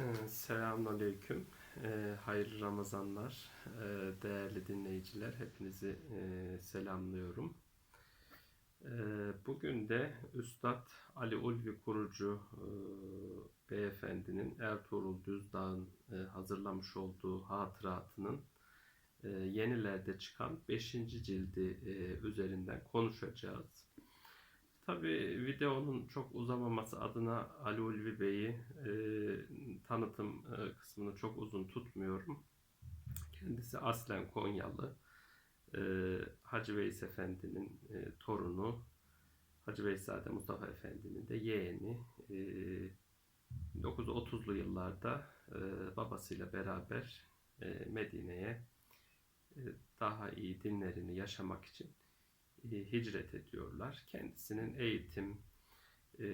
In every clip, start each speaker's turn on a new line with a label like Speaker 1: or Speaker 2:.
Speaker 1: Ee, Selamünaleyküm. Ee, Hayırlı Ramazanlar. Ee, Değerli dinleyiciler, hepinizi e, selamlıyorum. Ee, Bugün de Üstad Ali Ulvi Kurucu e, Beyefendinin Ertuğrul Düzdağ'ın e, hazırlamış olduğu hatıratının e, yenilerde çıkan 5. cildi e, üzerinden konuşacağız. Tabii videonun çok uzamaması adına Ali Ulvi Bey'i e, tanıtım e, kısmını çok uzun tutmuyorum. Kendisi aslen Konyalı. E, Hacı Veys Efendi'nin e, torunu. Hacı Veyzade Mustafa Efendi'nin de yeğeni. E, 1930'lu yıllarda e, babasıyla beraber e, Medine'ye e, daha iyi dinlerini yaşamak için hicret ediyorlar. Kendisinin eğitim e,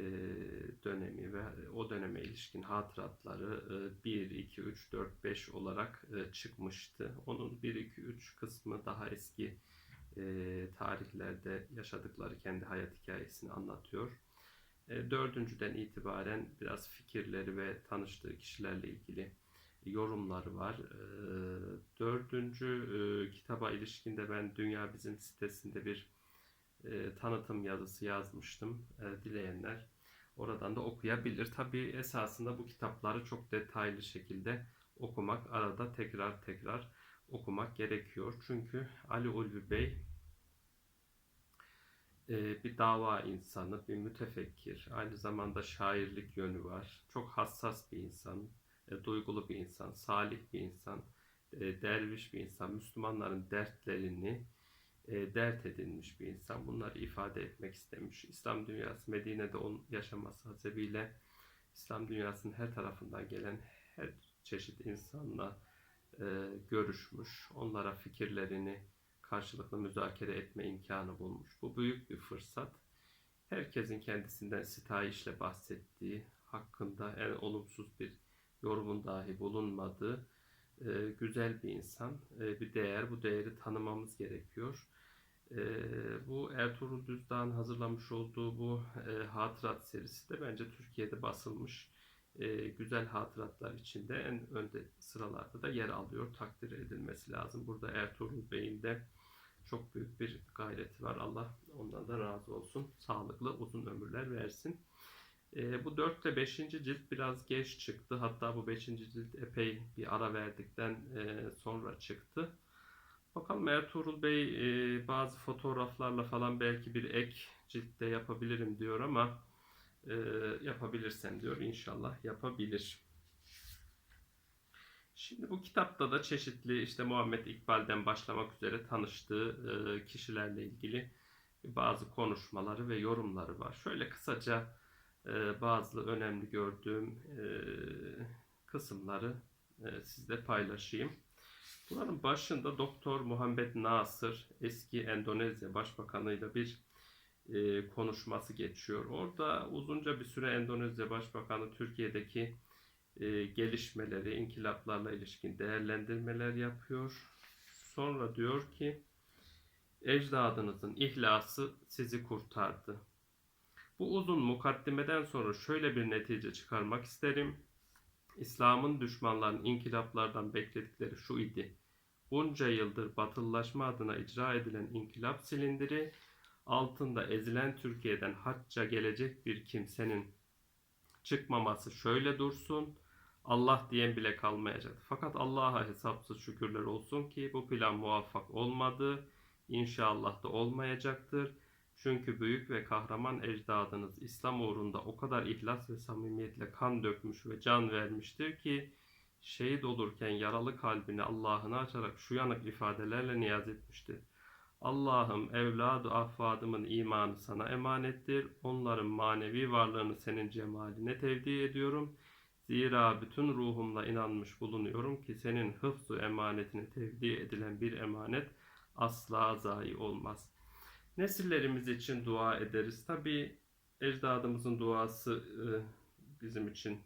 Speaker 1: dönemi ve o döneme ilişkin hatıratları e, 1, 2, 3, 4, 5 olarak e, çıkmıştı. Onun 1, 2, 3 kısmı daha eski e, tarihlerde yaşadıkları kendi hayat hikayesini anlatıyor. E, dördüncüden itibaren biraz fikirleri ve tanıştığı kişilerle ilgili yorumları var. E, dördüncü e, kitaba ilişkinde ben Dünya Bizim sitesinde bir e, tanıtım yazısı yazmıştım. E, dileyenler oradan da okuyabilir. Tabii esasında bu kitapları çok detaylı şekilde okumak, arada tekrar tekrar okumak gerekiyor. Çünkü Ali Ulvi Bey e, bir dava insanı, bir mütefekkir. Aynı zamanda şairlik yönü var. Çok hassas bir insan, duygulu bir insan, salih bir insan, derviş bir insan. Müslümanların dertlerini e, dert edinmiş bir insan. Bunları ifade etmek istemiş. İslam dünyası Medine'de onun yaşaması hasebiyle İslam dünyasının her tarafından gelen her çeşit insanla e, görüşmüş. Onlara fikirlerini karşılıklı müzakere etme imkanı bulmuş. Bu büyük bir fırsat. Herkesin kendisinden sitayişle bahsettiği, hakkında en olumsuz bir yorumun dahi bulunmadığı e, güzel bir insan, e, bir değer. Bu değeri tanımamız gerekiyor. E, bu Ertuğrul Düzdağ'ın hazırlamış olduğu bu e, hatırat serisi de bence Türkiye'de basılmış e, güzel hatıratlar içinde en önde sıralarda da yer alıyor. Takdir edilmesi lazım. Burada Ertuğrul Bey'in de çok büyük bir gayreti var. Allah ondan da razı olsun. Sağlıklı uzun ömürler versin. E, bu 4 ile 5. cilt biraz geç çıktı. Hatta bu 5. cilt epey bir ara verdikten e, sonra çıktı. Bakalım Ertuğrul Bey e, bazı fotoğraflarla falan belki bir ek ciltte yapabilirim diyor ama e, yapabilirsem diyor inşallah yapabilir. Şimdi bu kitapta da çeşitli işte Muhammed İkbal'den başlamak üzere tanıştığı e, kişilerle ilgili bazı konuşmaları ve yorumları var. Şöyle kısaca e, bazı önemli gördüğüm e, kısımları e, sizle paylaşayım. Buranın başında Doktor Muhammed Nasır eski Endonezya Başbakanı'yla bir e, konuşması geçiyor. Orada uzunca bir süre Endonezya Başbakanı Türkiye'deki gelişmeleri, inkılaplarla ilişkin değerlendirmeler yapıyor. Sonra diyor ki ecdadınızın ihlası sizi kurtardı. Bu uzun mukaddimeden sonra şöyle bir netice çıkarmak isterim. İslam'ın düşmanların inkılaplardan bekledikleri şu idi. Bunca yıldır batılılaşma adına icra edilen inkılap silindiri altında ezilen Türkiye'den hacca gelecek bir kimsenin çıkmaması şöyle dursun. Allah diyen bile kalmayacak. Fakat Allah'a hesapsız şükürler olsun ki bu plan muvaffak olmadı. İnşallah da olmayacaktır. Çünkü büyük ve kahraman ecdadınız İslam uğrunda o kadar ihlas ve samimiyetle kan dökmüş ve can vermiştir ki şehit olurken yaralı kalbini Allah'ına açarak şu yanık ifadelerle niyaz etmiştir. Allah'ım evladı affadımın imanı sana emanettir. Onların manevi varlığını senin cemaline tevdi ediyorum. Zira bütün ruhumla inanmış bulunuyorum ki senin hıfzu emanetine tevdi edilen bir emanet asla zayi olmaz. Nesillerimiz için dua ederiz. Tabi ecdadımızın duası e, bizim için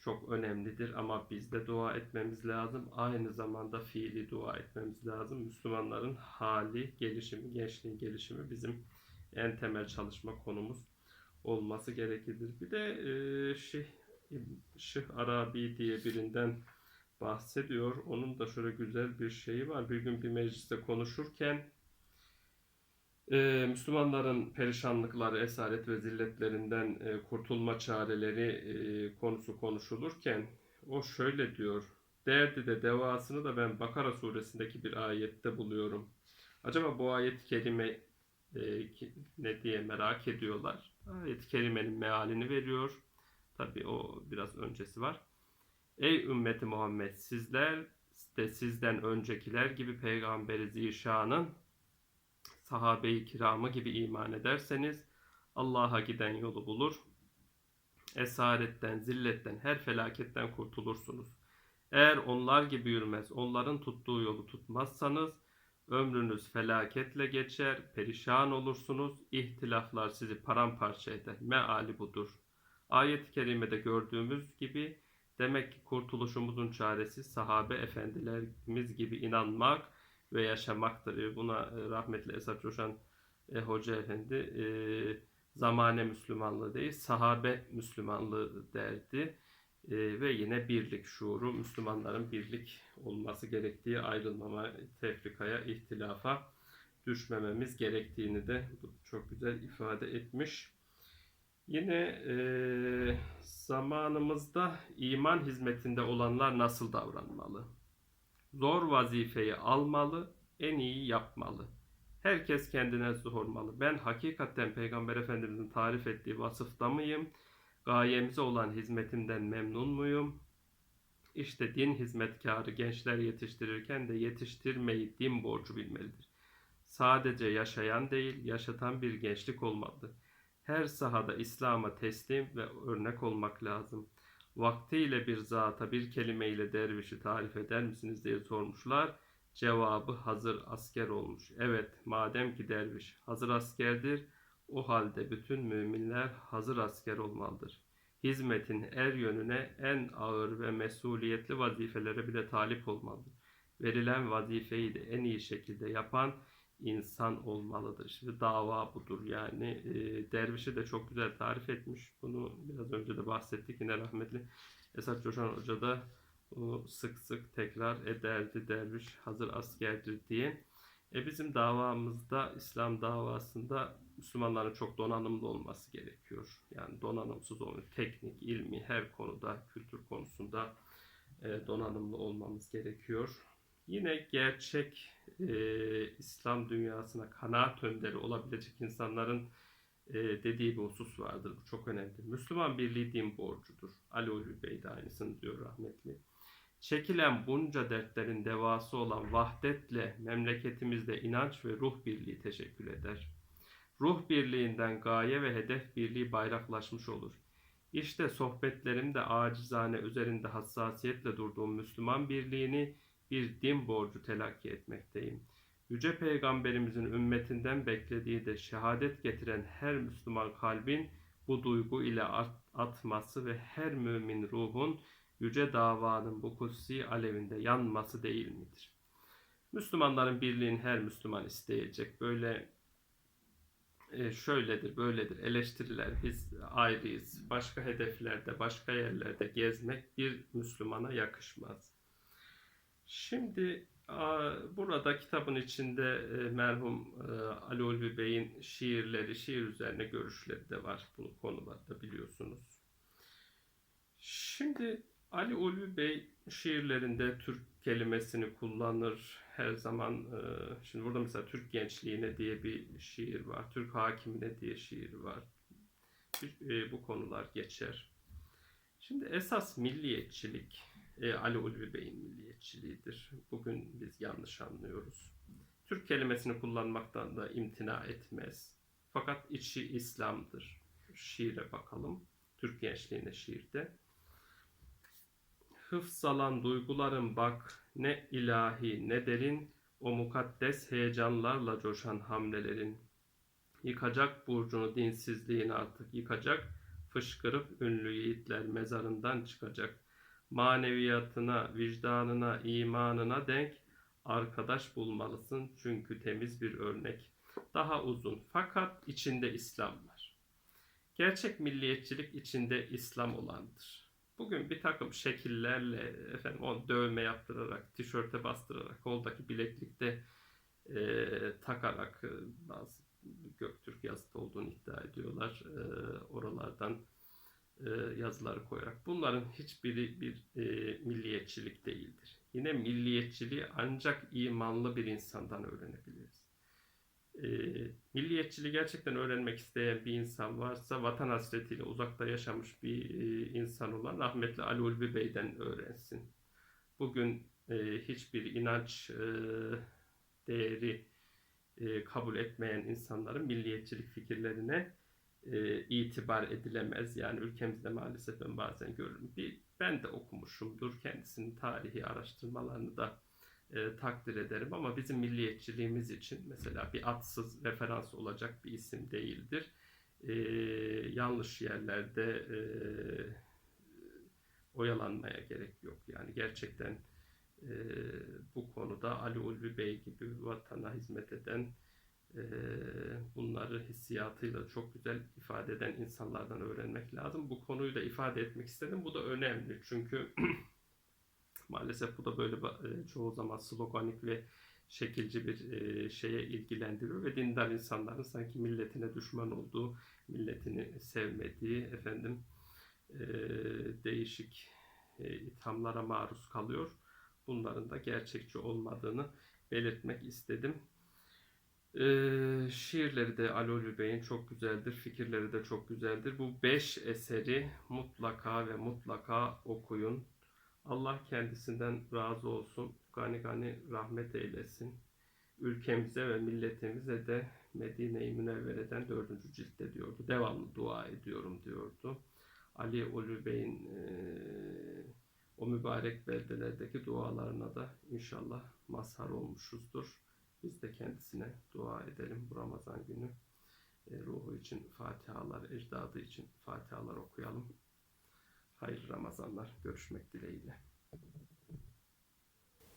Speaker 1: çok önemlidir ama biz de dua etmemiz lazım. Aynı zamanda fiili dua etmemiz lazım. Müslümanların hali, gelişimi, gençliğin gelişimi bizim en temel çalışma konumuz olması gerekir. Bir de e, şey Şıh Arabi diye birinden bahsediyor. Onun da şöyle güzel bir şeyi var. Bir gün bir mecliste konuşurken e, Müslümanların perişanlıkları, esaret ve zilletlerinden e, kurtulma çareleri e, konusu konuşulurken o şöyle diyor. Derdi de devasını da ben Bakara suresindeki bir ayette buluyorum. Acaba bu ayet-i kerime e, ne diye merak ediyorlar. Ayet-i kerimenin mealini veriyor. Tabi o biraz öncesi var. Ey ümmeti Muhammed sizler de sizden öncekiler gibi peygamberi zişanın sahabe-i kiramı gibi iman ederseniz Allah'a giden yolu bulur. Esaretten, zilletten, her felaketten kurtulursunuz. Eğer onlar gibi yürümez, onların tuttuğu yolu tutmazsanız ömrünüz felaketle geçer, perişan olursunuz, ihtilaflar sizi paramparça eder. Meali budur. Ayet-i kerimede gördüğümüz gibi demek ki kurtuluşumuzun çaresi sahabe efendilerimiz gibi inanmak ve yaşamaktır. Buna e, rahmetli Esat Coşan e, Hoca Efendi e, zamane Müslümanlığı değil, sahabe Müslümanlığı derdi. E, ve yine birlik şuuru, Müslümanların birlik olması gerektiği, ayrılmama, tefrikaya, ihtilafa düşmememiz gerektiğini de çok güzel ifade etmiş. Yine e, zamanımızda iman hizmetinde olanlar nasıl davranmalı? Zor vazifeyi almalı, en iyi yapmalı. Herkes kendine sormalı. Ben hakikaten Peygamber Efendimizin tarif ettiği vasıfta mıyım? Gayemize olan hizmetimden memnun muyum? İşte din hizmetkarı gençler yetiştirirken de yetiştirmeyi din borcu bilmelidir. Sadece yaşayan değil, yaşatan bir gençlik olmalı. Her sahada İslam'a teslim ve örnek olmak lazım. Vaktiyle bir zata bir kelimeyle dervişi tarif eder misiniz diye sormuşlar. Cevabı hazır asker olmuş. Evet, madem ki derviş hazır askerdir, o halde bütün müminler hazır asker olmalıdır. Hizmetin er yönüne en ağır ve mesuliyetli vazifelere bile talip olmalıdır. Verilen vazifeyi de en iyi şekilde yapan insan olmalıdır. Şimdi dava budur yani. E, dervişi de çok güzel tarif etmiş. Bunu biraz önce de bahsettik yine rahmetli Esat Coşan Hoca da bunu sık sık tekrar ederdi derviş hazır askerdir diye. E bizim davamızda, İslam davasında Müslümanların çok donanımlı olması gerekiyor. Yani donanımsız olmuyor. Teknik, ilmi her konuda, kültür konusunda e, donanımlı olmamız gerekiyor. Yine gerçek e, İslam dünyasına kanaat önderi olabilecek insanların e, dediği bir husus vardır. Bu çok önemli. Müslüman birliği din borcudur. Ali Ulvi Bey de aynısını diyor rahmetli. Çekilen bunca dertlerin devası olan vahdetle memleketimizde inanç ve ruh birliği teşekkül eder. Ruh birliğinden gaye ve hedef birliği bayraklaşmış olur. İşte sohbetlerimde acizane üzerinde hassasiyetle durduğum Müslüman birliğini bir din borcu telakki etmekteyim. Yüce Peygamberimizin ümmetinden beklediği de şehadet getiren her Müslüman kalbin bu duygu ile at- atması ve her mümin ruhun yüce davanın bu kutsi alevinde yanması değil midir? Müslümanların birliğini her Müslüman isteyecek. Böyle e, şöyledir, böyledir eleştiriler. Biz ayrıyız. Başka hedeflerde, başka yerlerde gezmek bir Müslümana yakışmaz. Şimdi burada kitabın içinde e, merhum e, Ali Ulvi Bey'in şiirleri, şiir üzerine görüşleri de var. Bu konularda biliyorsunuz. Şimdi Ali Ulvi Bey şiirlerinde Türk kelimesini kullanır. Her zaman e, şimdi burada mesela Türk gençliğine diye bir şiir var. Türk hakimine diye şiir var. Bu konular geçer. Şimdi esas milliyetçilik e, Ali Ulvi Bey'in milliyetçiliğidir. Bugün biz yanlış anlıyoruz. Türk kelimesini kullanmaktan da imtina etmez. Fakat içi İslam'dır. Şiire bakalım. Türk gençliğine şiirde. Hıfzalan duygularım bak ne ilahi ne derin o mukaddes heyecanlarla coşan hamlelerin. Yıkacak burcunu dinsizliğin artık yıkacak, fışkırıp ünlü yiğitler mezarından çıkacak. Maneviyatına, vicdanına, imanına denk arkadaş bulmalısın çünkü temiz bir örnek. Daha uzun fakat içinde İslam var. Gerçek milliyetçilik içinde İslam olandır. Bugün bir takım şekillerle efendim o dövme yaptırarak, tişörte bastırarak, koldaki bileklikte e, takarak e, bazı Göktürk yazıtı olduğunu iddia ediyorlar. E, oralardan yazıları koyarak. Bunların hiçbiri bir e, milliyetçilik değildir. Yine milliyetçiliği ancak imanlı bir insandan öğrenebiliriz. E, milliyetçiliği gerçekten öğrenmek isteyen bir insan varsa vatan hasretiyle uzakta yaşamış bir e, insan olan rahmetli Ali Ulvi Bey'den öğrensin. Bugün e, hiçbir inanç e, değeri e, kabul etmeyen insanların milliyetçilik fikirlerine e, itibar edilemez. Yani ülkemizde maalesef ben bazen görürüm. Bir, ben de okumuşumdur. Kendisinin tarihi araştırmalarını da e, takdir ederim ama bizim milliyetçiliğimiz için mesela bir atsız referans olacak bir isim değildir. E, yanlış yerlerde e, oyalanmaya gerek yok. Yani gerçekten e, bu konuda Ali Ulvi Bey gibi vatana hizmet eden bunları hissiyatıyla çok güzel ifade eden insanlardan öğrenmek lazım. Bu konuyu da ifade etmek istedim. Bu da önemli çünkü maalesef bu da böyle çoğu zaman sloganik ve şekilci bir şeye ilgilendiriyor ve dindar insanların sanki milletine düşman olduğu, milletini sevmediği, efendim değişik ithamlara maruz kalıyor. Bunların da gerçekçi olmadığını belirtmek istedim. Ee, şiirleri de Ulvi Bey'in çok güzeldir, fikirleri de çok güzeldir. Bu beş eseri mutlaka ve mutlaka okuyun. Allah kendisinden razı olsun, gani gani rahmet eylesin. Ülkemize ve milletimize de Medine-i Münevvere'den dördüncü ciltte diyordu. Devamlı dua ediyorum diyordu. Ali Ulvi Bey'in e, o mübarek beldelerdeki dualarına da inşallah mazhar olmuşuzdur. Biz de kendisine dua edelim bu Ramazan günü. E, ruhu için fatihalar, ecdadı için fatihalar okuyalım. Hayırlı Ramazanlar. Görüşmek dileğiyle.